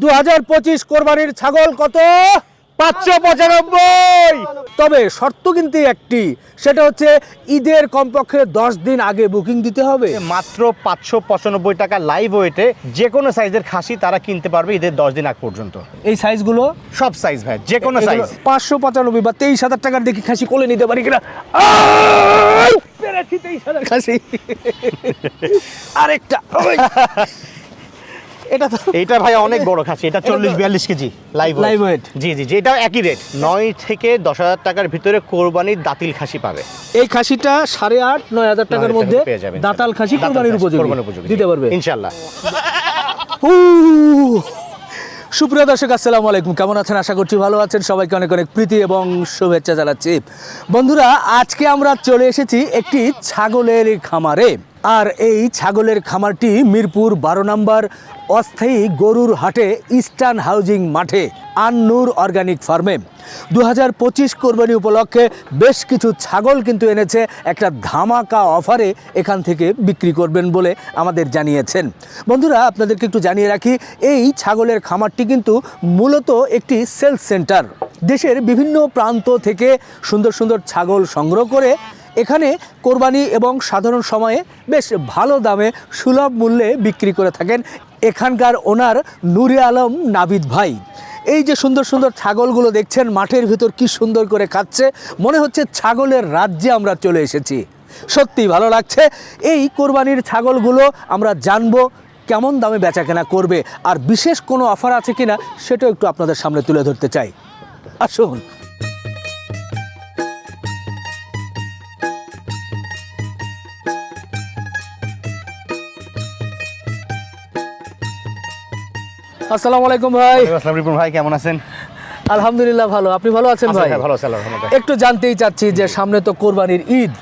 দু হাজার পঁচিশ কোরবানির ছাগল কত? পাঁচশো পঁচানব্বই। তবে শর্ত কিন্তু একটি সেটা হচ্ছে ঈদের কমপক্ষে দশ দিন আগে বুকিং দিতে হবে। মাত্র পাঁচশো পঁচানব্বই টাকা লাইভ ওয়েটে যে কোনো সাইজের খাসি তারা কিনতে পারবে ঈদের দশ দিন আগ পর্যন্ত। এই সাইজগুলো? সব সাইজ ভাই যে কোনো সাইজ পাঁচশো পঁচানব্বই বা তেইশ হাজার টাকার দেখি খাসি কোলে নিতে পারি কিনা? আরেকটা! এটা তো এইটা ভাই অনেক বড় খাসি এটা চল্লিশ বিয়াল্লিশ কেজি লাইভ Live weight। জি জি জি এটাও একই রেট নয় থেকে দশ হাজার টাকার ভিতরে কোরবানির দাতিল খাসি পাবে। এই খাসিটা সাড়ে আট নয় হাজার টাকার মধ্যে দাতাল খাসি কোরবানির উপযোগী। দিতে পারবে। ইনশাল্লাহ! সুপ্রিয় দর্শক আসসালামু আলাইকুম। কেমন আছেন? আশা করছি ভালো আছেন। সবাইকে অনেক অনেক প্রীতি এবং শুভেচ্ছা জানাচ্ছি। বন্ধুরা আজকে আমরা চলে এসেছি একটি ছাগলের খামারে। আর এই ছাগলের খামারটি মিরপুর বারো নম্বর অস্থায়ী গরুর হাটে ইস্টার্ন হাউজিং মাঠে আন্নুর অর্গানিক ফার্মে। দু হাজার পঁচিশ কোরবানি উপলক্ষে বেশ কিছু ছাগল কিন্তু এনেছে, একটা ধামাকা অফারে এখান থেকে বিক্রি করবেন বলে আমাদের জানিয়েছেন। বন্ধুরা, আপনাদেরকে একটু জানিয়ে রাখি, এই ছাগলের খামারটি কিন্তু মূলত একটি সেলস সেন্টার। দেশের বিভিন্ন প্রান্ত থেকে সুন্দর সুন্দর ছাগল সংগ্রহ করে এখানে কোরবানি এবং সাধারণ সময়ে বেশ ভালো দামে সুলভ মূল্যে বিক্রি করে থাকেন এখানকার ওনার নুরে আলম নাবিদ ভাই। এই যে সুন্দর সুন্দর ছাগলগুলো দেখছেন, মাঠের ভিতর কি সুন্দর করে খাচ্ছে, মনে হচ্ছে ছাগলের রাজ্যে আমরা চলে এসেছি। সত্যি ভালো লাগছে। এই কোরবানির ছাগলগুলো আমরা জানব কেমন দামে বেচাকেনা করবে, আর বিশেষ কোনো অফার আছে কিনা সেটাও একটু আপনাদের সামনে তুলে ধরতে চাই। আসুন। আসসালামু আলাইকুম ভাই। আসসালাম রিপন ভাই কেমন আছেন? আলহামদুলিল্লাহ ভালো। আপনি ভালো আছেন ভাই? ভালো আছি আল্লাহর একটু জানতেই চাচ্ছি যে সামনে তো কোরবানির ঈদ।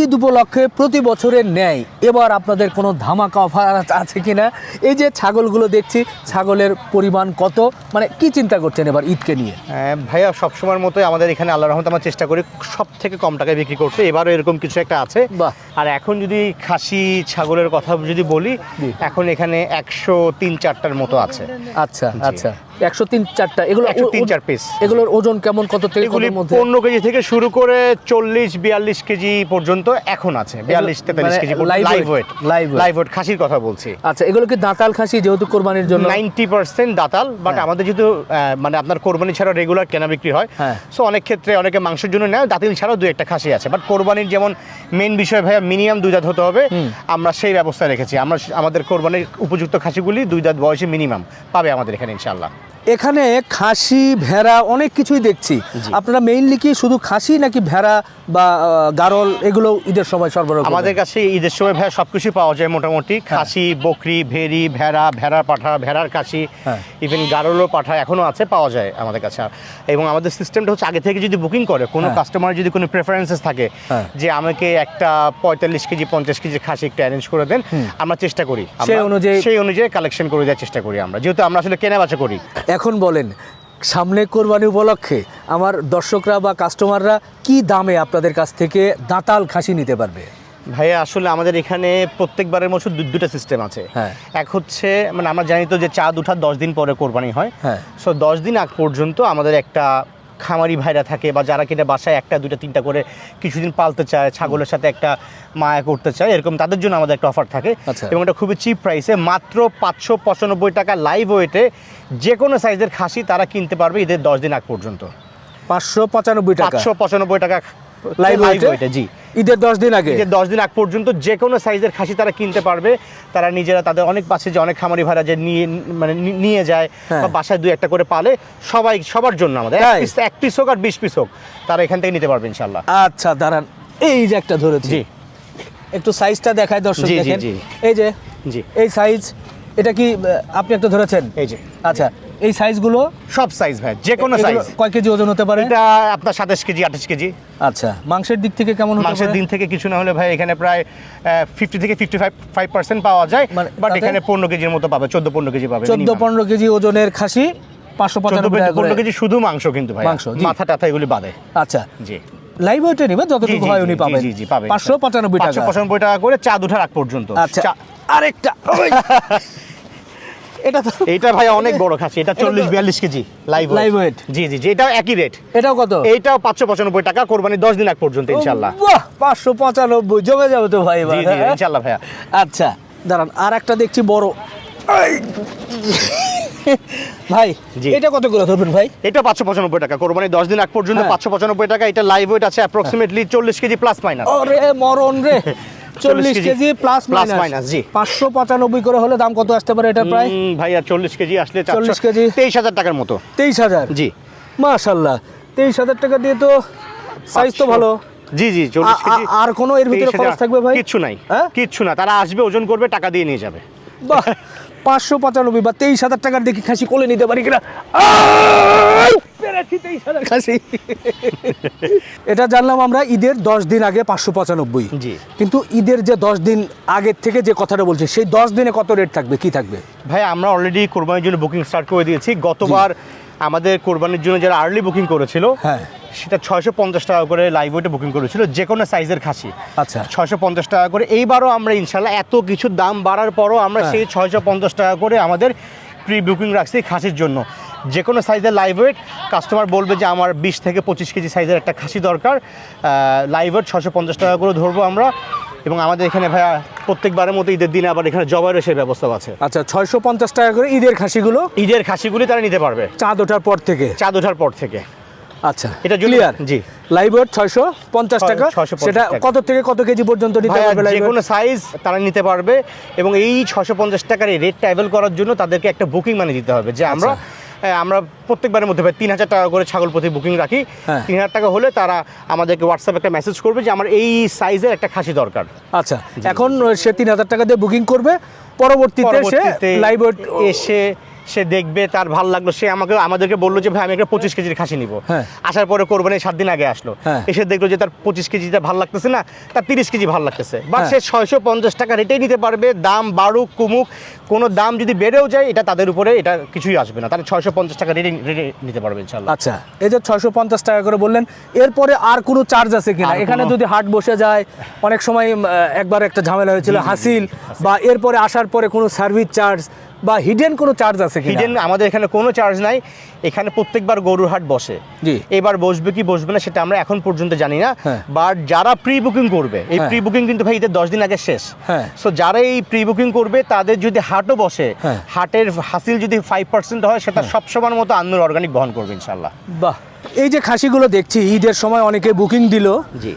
ঈদ উপলক্ষে প্রতি বছরের ন্যায়। এবার আপনাদের কোনো ধামাকা অফার আছে কিনা? এই যে ছাগলগুলো দেখছি ছাগলের পরিমাণ কত? মানে কি চিন্তা করছেন এবার ঈদকে নিয়ে? হ্যাঁ, ভাইয়া সবসময়ের মতোই আমাদের এখানে আল্লাহ রহমত আমরা চেষ্টা করি সব থেকে কম টাকায় বিক্রি করতে। এবারও এরকম কিছু একটা আছে। আর এখন যদি খাসি ছাগলের কথা যদি বলি এখন এখানে একশো তিন চারটার মতো আছে। আচ্ছা আচ্ছা। একশো তিন চারটা। এগুলো একশো তিন চার পিস এগুলোর ওজন কেমন? কত থেকে পনেরো কেজি থেকে শুরু করে চল্লিশ বিয়াল্লিশ কেজি পর্যন্ত এখন আছে। বিয়াল্লিশ তেতাল্লিশ মানে KG live weight live weight খাসির কথা বলছি। আচ্ছা এগুলো কি দাঁতাল খাসি যেহেতু কোরবানির জন্য? নাইনটি পার্সেন্ট দাঁতাল বাট হ্যাঁ। আমাদের যেহেতু মানে আপনার কোরবানি ছাড়া রেগুলার কেনা বিক্রি হয়। হ্যাঁ। সো অনেক ক্ষেত্রে অনেকে মাংসের জন্য নেয় দাতিল ছাড়াও দু একটা খাসি আছে। বাট কোরবানির যেমন মেন বিষয় ভাইয়া মিনিমাম দুই দাঁত হতে হবে। আমরা সেই ব্যবস্থা রেখেছি। আমরা আমাদের কোরবানির উপযুক্ত খাসিগুলি দুই দাঁত বয়সে মিনিমাম পাবে আমাদের এখানে ইনশাল্লাহ এখানে খাসি ভেড়া অনেক কিছুই দেখছি। আপনারা মেইনলি কি শুধু খাসি নাকি ভেড়া বা গারল এগুলো ঈদের সময় সরবরাহ আমাদের কাছে ঈদের সময় ভাইয়া সব কিছুই পাওয়া যায় মোটামুটি হ্যাঁ। খাসি বকরি ভেড়ি ভেড়া ভেড়ার পাঠা ভেড়ার খাসি হ্যাঁ। ইভেন গারলও পাঠা এখনও আছে পাওয়া যায় আমাদের কাছে এবং আমাদের সিস্টেমটা হচ্ছে আগে থেকে যদি বুকিং করে কোনো হ্যাঁ। কাস্টমার যদি কোনো প্রেফারেন্সেস থাকে হ্যাঁ। যে আমাকে একটা পঁয়তাল্লিশ কেজি পঞ্চাশ কেজি খাসি একটু অ্যারেঞ্জ করে দেন আমরা চেষ্টা করি সেই অনুযায়ী- সেই অনুযায়ী কালেকশন করে দেওয়ার চেষ্টা করি আমরা যেহেতু আমরা আসলে কেনা বেচা করি এখন বলেন সামনে কোরবানি উপলক্ষে আমার দর্শকরা বা কাস্টমাররা কি দামে আপনাদের কাছ থেকে দাঁতাল খাসি নিতে পারবে ভাইয়া আসলে আমাদের এখানে প্রত্যেকবারের মতো দু- দুটো সিস্টেম আছে হ্যাঁ। এক হচ্ছে মানে আমরা জানি তো যে চাঁদ উঠার দশ দিন পরে কোরবানি হয় হ্যাঁ। সো দশ দিন আগ পর্যন্ত আমাদের একটা খামারি ভাইরা থাকে বা যারা কিনা বাসায় একটা দুইটা তিনটা করে কিছুদিন পালতে চায় ছাগলের সাথে একটা মায়া করতে চায় এরকম তাদের জন্য আমাদের একটা অফার থাকে। আচ্ছা। এবং এটা খুবই চিপ প্রাইসে মাত্র পাঁচশো পঁচানব্বই টাকা লাইভ ওয়েটে যে কোনো সাইজের খাসি তারা কিনতে পারবে ঈদের দশ দিন আগ পর্যন্ত। পাঁচশো পঁচানব্বই টাকা। পাঁচশো পঁচানব্বই টাকা লাইভ ওয়েটে জি। ঈদের দশ দিন আগে? যে দশ দিন আগ পর্যন্ত যে কোনো সাইজের খাসি তারা কিনতে পারবে। তারা নিজেরা তাদের অনেক পাশে যে অনেক খামারি ভাড়া যে নিয়ে মানে নিয়ে যায় হ্যাঁ। বা বাসায় দুই একটা করে পালে সবাই সবার জন্য আমাদের। এক পিস এক পিস হোক আর বিশ পিস হোক তারা এখান থেকে নিতে পারবে ইনশাল্লাহ আচ্ছা দাঁড়ান। এই যে একটা ধরেছি। জি। একটু সাইজটা দেখায় দর্শক দেখেন। জি। এই যে জি। এই সাইজ এটা কি আপনি একটা ধরেছেন? এই যে। আচ্ছা এই সাইজগুলো? সব সাইজ ভাই যে কোনো সাইজ। কয় কেজি ওজন হতে পারে? এটা আপনার সাতাশ কেজি আঠাশ কেজি। আচ্ছা মাংসের দিক থেকে কেমন মাংসের দিন থেকে কিছু না হলে ভাই এখানে প্রায় ফিফটি থেকে ফিফটি ফাইভ ফাইভ পার্সেন্ট পাওয়া যায় মানে বাট এখানে পনেরো কেজির মতো পাবে চোদ্দ পনেরো কেজি পাবে চোদ্দ পনেরো কেজি ওজনের খাসি পাঁচশো পঁচানব্বই পনেরো কেজি শুধু মাংস কিন্তু ভাই মাংস, মাথা টাথা এগুলি বাদে। আচ্ছা জি। লাইভ ওয়েটে নেবে যতটুকু হয় উনি পাবেন। জি, জি, পাবেন। পাঁচশো পঁচানব্বই টাকা। 595 টাকা করে চাঁদ ওঠার আগ পর্যন্ত। আচ্ছা। চা- আরেকটা। এটা তো এইটা ভাই অনেক বড় খাসি এটা চল্লিশ বিয়াল্লিশ কেজি লাইভ Live weight। জি জি জি এটাও একই রেট এটাও কত? এইটাও পাঁচশো পঁচানব্বই টাকা কোরবানি দশ দিন আগ পর্যন্ত ইনশাল্লাহ পাঁচশো পঁচানব্বই জমে যাবে তো ভাই জি জি হ্যাঁ? ইনশাল্লাহ ভাইয়া। আচ্ছা দাঁড়ান আর একটা দেখছি বড়। ভাই জি। এটা কত করে ধরবেন ভাই? এটা পাঁচশো পঁচানব্বই টাকা কোরবানি দশ দিন আগ পর্যন্ত হ্যাঁ। পাঁচশো পঁচানব্বই টাকা এটা লাইভ ওয়েট আছে অ্যাপ্রক্সিমেটলি চল্লিশ কেজি প্লাস মাইনাস ওরে মরণ রে। চল্লিশ কেজি প্লাস মাইনাস জি। পাঁচশো পঁচানব্বই করে হলে দাম কত আসতে পারে এটা প্রায়? ভাইয়া চল্লিশ কেজি আসলে 40 কেজি। তেইশ হাজার টাকার মতো। তেইশ হাজার? জি। মাশাল্লাহ তেইশ হাজার টাকা দিয়ে তো সাইজ তো ভালো। জি জি চল্লিশ কেজি। আর কোনো এর ভিতরে 23,000 খরচ থাকবে ভাই? কিচ্ছু নাই। হ্যাঁ? কিচ্ছু না। তারা আসবে ওজন করবে টাকা দিয়ে নিয়ে যাবে। বাহ! পাঁচশো পঁচানব্বই বা তেইশ হাজার টাকার দেখি খাসি কোলে নিতে পারি কিনা? এটা জানলাম আমরা ঈদের দশ দিন আগে পাঁচশো পঁচানব্বই। জি। কিন্তু ঈদের যে দশ দিন আগের থেকে যে কথাটা বলছে সেই দশ দিনে কত রেট থাকবে কি থাকবে? ভাই আমরা অলরেডি কোরবানির জন্য বুকিং স্টার্ট করে দিয়েছি। গতবার আমাদের কোরবানির জন্য যারা আর্লি বুকিং করেছিল হ্যাঁ। সেটা ছয়শো পঞ্চাশ টাকা করে লাইভ ওয়েটে বুকিং করেছিল যে কোনো সাইজের খাসি। আচ্ছা। ছয়শো পঞ্চাশ টাকা করে। এইবারও আমরা ইনশাল্লাহ এত কিছু দাম বাড়ার পরও আমরা হ্যাঁ। সেই ছয়শো পঞ্চাশ টাকা করে আমাদের প্রি বুকিং রাখছি খাসির জন্য। যে কোনো সাইজের লাইভ ওয়েট কাস্টমার বলবে যে আমার বিশ থেকে পঁচিশ কেজি সাইজের একটা খাসি দরকার। লাইভ ওয়েট ছশো পঞ্চাশ টাকা করে ধরবো আমরা। এবং আমাদের এখানে ভাইয়া প্রত্যেকবারের মতো ঈদের দিনে আবার এখানে জবাইয়ের সেই ব্যবস্থা আছে। আচ্ছা ছয়শো পঞ্চাশ টাকা করে ঈদের খাসিগুলো? ঈদের খাসিগুলি তারা নিতে পারবে। চাঁদ ওঠার পর থেকে? চাঁদ ওঠার পর থেকে। আচ্ছা এটা ক্লিয়ার জি। লাইভ ওয়েট ছয়শো পঞ্চাশ টাকা? 650 সেটা কত থেকে কত কেজি পর্যন্ত নিতে পারবে যে কোনো সাইজ তারা নিতে পারবে। এবং এই ছশো পঞ্চাশ টাকার এই রেট ট্রাভেল করার জন্য তাদেরকে একটা বুকিং মানি দিতে হবে। যে আমরা হ্যাঁ, আমরা প্রত্যেকবারের মধ্যে ভাই তিন হাজার টাকা করে ছাগল প্রতি বুকিং রাখি। হ্যাঁ। তিন হাজার টাকা হলে তারা আমাদেরকে হোয়াটসঅ্যাপে একটা মেসেজ করবে যে আমার এই সাইজের একটা খাসি দরকার। আচ্ছা এখন সে তিন হাজার টাকা দিয়ে বুকিং করবে। পরবর্তীতে সে লাইভ এসে সে দেখবে তার ভালো লাগল সে আমাকে আমাদেরকে বলল যে ভাই আমি একটা পঁচিশ কেজির খাসি নিব। হ্যাঁ। আসার পরে কোরবানি সাত দিন আগে আসলো। হ্যাঁ। এসে দেখল যে তার পঁচিশ কেজিটা ভালো লাগতেছে না তার তিরিশ কেজি ভালো লাগতেছে। বা হ্যাঁ। সে ছয়শো পঞ্চাশ টাকা রেটেই নিতে পারবে দাম বাড়ুক কমুক কোনো দাম যদি বেড়েও যায় এটা তাদের উপরে এটা কিছুই আসবে না। তাহলে ছয়শো পঞ্চাশ টাকা রেটে রেটে নিতে পারবে ইনশাল্লাহ আচ্ছা এই যে ছয়শো পঞ্চাশ টাকা করে বললেন এরপরে আর কোনো চার্জ আছে কিনা? এখানে যদি হাট বসে যায় অনেক সময় একবার একটা ঝামেলা হয়েছিল হাসিল বা এরপরে আসার পরে কোনো সার্ভিস চার্জ বা হিডেন কোনো চার্জ আছে হিডেন আমাদের এখানে কোনো চার্জ নাই এখানে প্রত্যেকবার গরুর হাট বসে জি। এবার বসবে কি বসবে না সেটা আমরা এখন পর্যন্ত জানি না হ্যাঁ। বাট যারা প্রি বুকিং করবে এই হ্যাঁ। প্রি বুকিং কিন্তু ভাই ঈদের দশ দিন আগে শেষ হ্যাঁ। সো যারা এই প্রি বুকিং করবে তাদের যদি হাটও বসে হ্যাঁ। হাটের হাসিল যদি ফাইভ পার্সেন্ট হয় সেটা সবসময়ের মতো আন্দোলন অর্গানিক বহন করবে ইনশাল্লাহ বাহ এই যে খাসিগুলো দেখছি ঈদের সময় অনেকে বুকিং দিল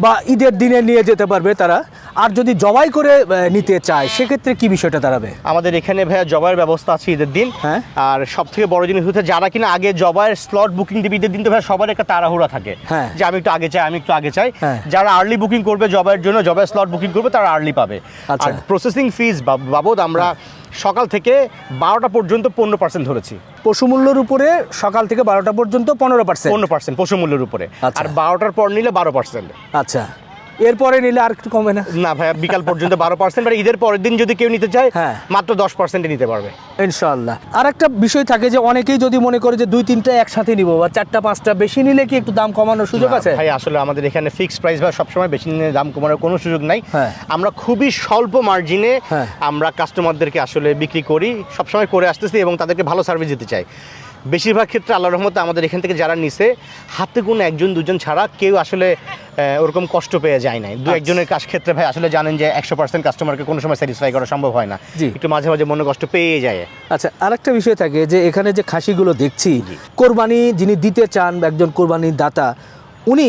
বা ঈদের দিনে নিয়ে যেতে পারবে তারা আর যদি জবাই করে নিতে চায় সেক্ষেত্রে কি বিষয়টা দাঁড়াবে আমাদের এখানে ভাইয়া জবাইয়ের ব্যবস্থা আছে ঈদের দিন হ্যাঁ। আর সব থেকে বড় জিনিস হচ্ছে যারা কিনা আগে জবাইয়ের স্লট বুকিং দেবে ঈদের দিন তো ভাইয়া সবার একটা তাড়াহুড়া থাকে হ্যাঁ। যে আমি একটু আগে চাই আমি একটু আগে চাই হ্যাঁ। যারা আর্লি বুকিং করবে জবাইয়ের জন্য জবাইয়ের স্লট বুকিং করবে তারা আর্লি পাবে আচ্ছা। আর প্রসেসিং ফিজ বাবদ আমরা সকাল থেকে বারোটা পর্যন্ত পনেরো পার্সেন্ট ধরেছি পশু মূল্যের উপরে সকাল থেকে বারোটা পর্যন্ত পনেরো পার্সেন্ট পনেরো পার্সেন্ট পশু মূল্যের উপরে আচ্ছা। আর বারোটার পর নিলে বারো পার্সেন্ট আচ্ছা এরপরে নিলে আর একটু কমে না না ভাইয়া বিকাল পর্যন্ত বারো পার্সেন্ট ঈদের পরের দিন যদি কেউ নিতে চায় হ্যাঁ। মাত্র দশ পার্সেন্টে নিতে পারবে ইনশাল্লাহ আর একটা বিষয় থাকে যে অনেকেই যদি মনে করে যে দুই তিনটা একসাথে নিব বা চারটা পাঁচটা বেশি নিলে কি একটু দাম কমানোর সুযোগ আছে? ভাই আসলে আমাদের এখানে ফিক্সড প্রাইস বা সবসময় বেশি নিয়ে দাম কমানোর কোনো সুযোগ নাই। হ্যাঁ। আমরা খুবই স্বল্প মার্জিনে হ্যাঁ। আমরা কাস্টমারদেরকে আসলে বিক্রি করি সবসময় করে আসতেছি এবং তাদেরকে ভালো সার্ভিস দিতে চাই। বেশিরভাগ ক্ষেত্রে আল্লাহ রহমতে আমাদের এখান থেকে যারা নিছে হাতে কোনো একজন দুজন ছাড়া কেউ আসলে ওরকম কষ্ট পেয়ে যায় নাই। দু আচ্ছা। একজনের কাজ ক্ষেত্রে ভাই আসলে জানেন যে একশো পার্সেন্ট কাস্টমারকে কোনো সময় স্যাটিসফাই করা সম্ভব হয় না। একটু মাঝে মাঝে মনে কষ্ট পেয়ে যায়। আচ্ছা আরেকটা বিষয় থাকে যে এখানে যে খাসিগুলো দেখছি কোরবানি যিনি দিতে চান একজন কোরবানির দাতা উনি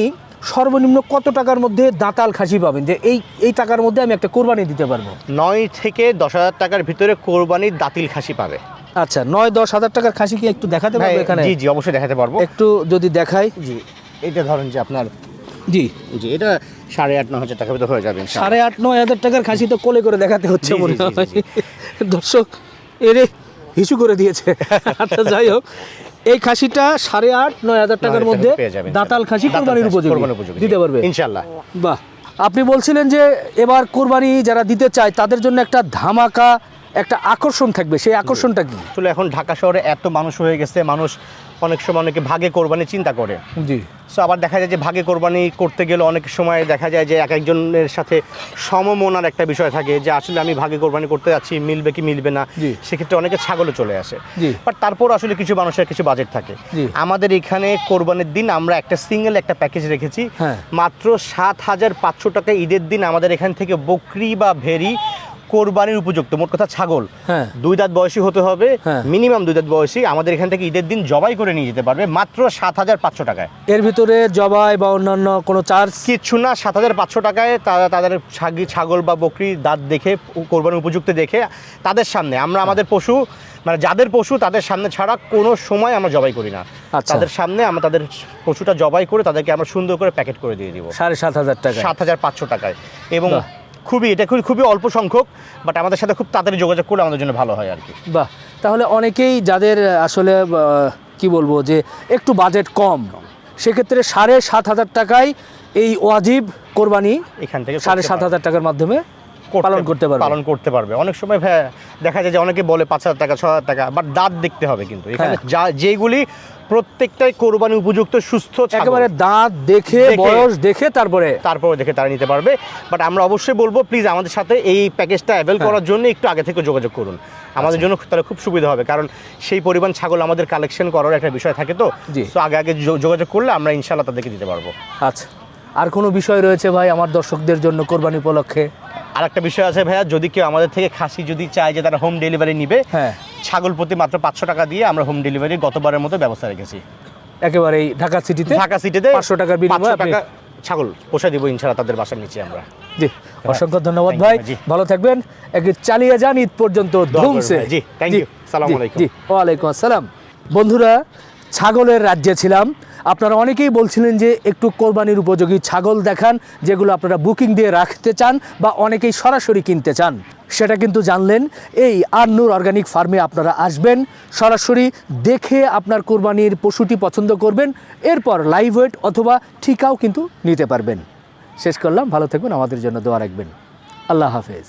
সর্বনিম্ন কত টাকার মধ্যে দাঁতাল খাসি পাবেন? যে এই এই টাকার মধ্যে আমি একটা কোরবানি দিতে পারব। নয় থেকে দশ হাজার টাকার ভিতরে কোরবানির দাতিল খাসি পাবে। আচ্ছা নয় দশ হাজার টাকার খাসি কি একটু দেখাতে পারব এখানে? জি জি অবশ্যই দেখাতে পারব। একটু যদি দেখাই। জি এটা ধরেন যে আপনার জি। জি এটা সাড়ে আট ন হাজার টাকার ভিতরে হয়ে যাবে সাড়ে আট নয় হাজার টাকার খাসি তো কোলে করে দেখাতে হচ্ছে মনে হয়। দর্শক এরে হিসু করে দিয়েছে। আচ্ছা যাই হোক। এই খাসিটা সাড়ে আট নয় হাজার টাকার মধ্যে দাঁতাল খাসি কোরবানির উপযোগী। দিতে পারবে? ইনশাল্লাহ বাহ। আপনি বলছিলেন যে এবার কোরবানি যারা দিতে চায় তাদের জন্য একটা ধামাকা একটা আকর্ষণ থাকবে। সেই আকর্ষণটা কি? আসলে এখন ঢাকা শহরে এত মানুষ হয়ে গেছে মানুষ অনেক সময় অনেকে ভাগে কোরবানি চিন্তা করে। জি। সো আবার দেখা যায় যে ভাগে কোরবানি করতে গেলে অনেক সময় দেখা যায় যে এক একজনের সাথে সমমনার একটা বিষয় থাকে যে আসলে আমি ভাগে কোরবানি করতে যাচ্ছি মিলবে কি মিলবে না? সেক্ষেত্রে অনেকে ছাগলও চলে আসে। জি। বাট তারপর আসলে কিছু মানুষের কিছু বাজেট থাকে। জি। আমাদের এখানে কোরবানির দিন আমরা একটা সিঙ্গেল একটা প্যাকেজ রেখেছি। হ্যাঁ। মাত্র সাত হাজার পাঁচশো টাকা ঈদের দিন আমাদের এখান থেকে বকরি বা ভেরি কোরবানির উপযুক্ত মোট কথা ছাগল। হ্যাঁ। দুই দাঁত বয়সী হতে হবে হ্যাঁ। মিনিমাম দুই দাঁত বয়সী। আমাদের এখান থেকে ঈদের দিন জবাই করে নিয়ে যেতে পারবে মাত্র সাত হাজার পাঁচশো টাকায়। এর ভিতরে জবাই বা অন্যান্য কোনো চার্জ? কিচ্ছু না সাত হাজার পাঁচশো টাকায় তারা তাদের ছাগি ছাগল বা বকরি দাঁত দেখে কোরবানির উপযুক্ত দেখে তাদের সামনে। আমরা আমাদের পশু মানে যাদের পশু তাদের সামনে ছাড়া কোনো সময় আমরা জবাই করি না। আচ্ছা। তাদের সামনে আমরা তাদের পশুটা জবাই করে তাদেরকে আমরা সুন্দর করে প্যাকেট করে দিয়ে দিব। সাড়ে সাত হাজার টাকা সাত হাজার পাঁচশো টাকায়। এবং। খুবই এটা খুবই খুবই অল্প সংখ্যক বাট আমাদের সাথে খুব তাড়াতাড়ি যোগাযোগ করলে আমাদের জন্য ভালো হয় আর কি। বাহ তাহলে অনেকেই যাদের আসলে কি বলব যে একটু বাজেট কম সেক্ষেত্রে সাড়ে সাত হাজার টাকায় এই ওয়াজিব কোরবানি এখান থেকে সাড়ে সাত হাজার টাকার মাধ্যমে পালন করতে পারবে। পালন করতে পারবে। অনেক সময় ভাই দেখা যায় যে অনেকে বলে পাঁচ হাজার টাকা ছ হাজার টাকা বাট দাঁত দেখতে হবে কিন্তু। এখানে হ্যাঁ। যা যেগুলি প্রত্যেকটাই কোরবানি উপযুক্ত সুস্থ একেবারে দাঁত দেখে। বয়স দেখে তারপরে। তারপরে দেখে তারা নিতে পারবে। বাট আমরা অবশ্যই বলব প্লিজ আমাদের সাথে এই প্যাকেজটা অ্যাভেল। করার জন্য একটু আগে থেকে যোগাযোগ করুন। আমাদের জন্য তাহলে খুব সুবিধা হবে কারণ সেই পরিমাণ ছাগল আমাদের কালেকশন করার একটা বিষয় থাকে তো। তো আগে আগে যোগাযোগ করলে আমরা ইনশাল্লাহ তাদেরকে দিতে পারব। আচ্ছা। আর কোনো বিষয় রয়েছে ভাই আমার দর্শকদের জন্য কোরবানি উপলক্ষে? আর একটা বিষয় আছে ভাইয়া যদি কেউ আমাদের থেকে খাসি যদি চায় যে তারা হোম ডেলিভারি নিবে হ্যাঁ। ছাগল প্রতি মাত্র পাঁচশো টাকা দিয়ে আমরা হোম ডেলিভারি গতবারের মতো ব্যবস্থা রেখেছি। একেবারেই ঢাকা সিটিতে ঢাকা সিটিতে 500 টাকার বিনিময়ে টাকা ছাগল পোষা দিব ইনশাল্লাহ তাদের বাসার নিচে আমরা। জি অসংখ্য ধন্যবাদ ভাই। ভালো থাকবেন। একটু চালিয়ে যান ঈদ পর্যন্ত ধুমসে। জি, thank you. সালামু আলাইকুম। জি ওয়ালাইকুম আসসালাম। বন্ধুরা ছাগলের রাজ্যে ছিলাম। আপনারা অনেকেই বলছিলেন যে একটু কোরবানির উপযোগী ছাগল দেখান, যেগুলো আপনারা বুকিং দিয়ে রাখতে চান বা অনেকেই সরাসরি কিনতে চান। সেটা কিন্তু জানলেন। এই আন্নুর অর্গানিক ফার্মে আপনারা আসবেন, সরাসরি দেখে আপনার কোরবানির পশুটি পছন্দ করবেন, এরপর লাইভ ওয়েট অথবা ঠিকাও কিন্তু নিতে পারবেন। শেষ করলাম, ভালো থাকবেন, আমাদের জন্য দোয়া রাখবেন। আল্লাহ হাফেজ।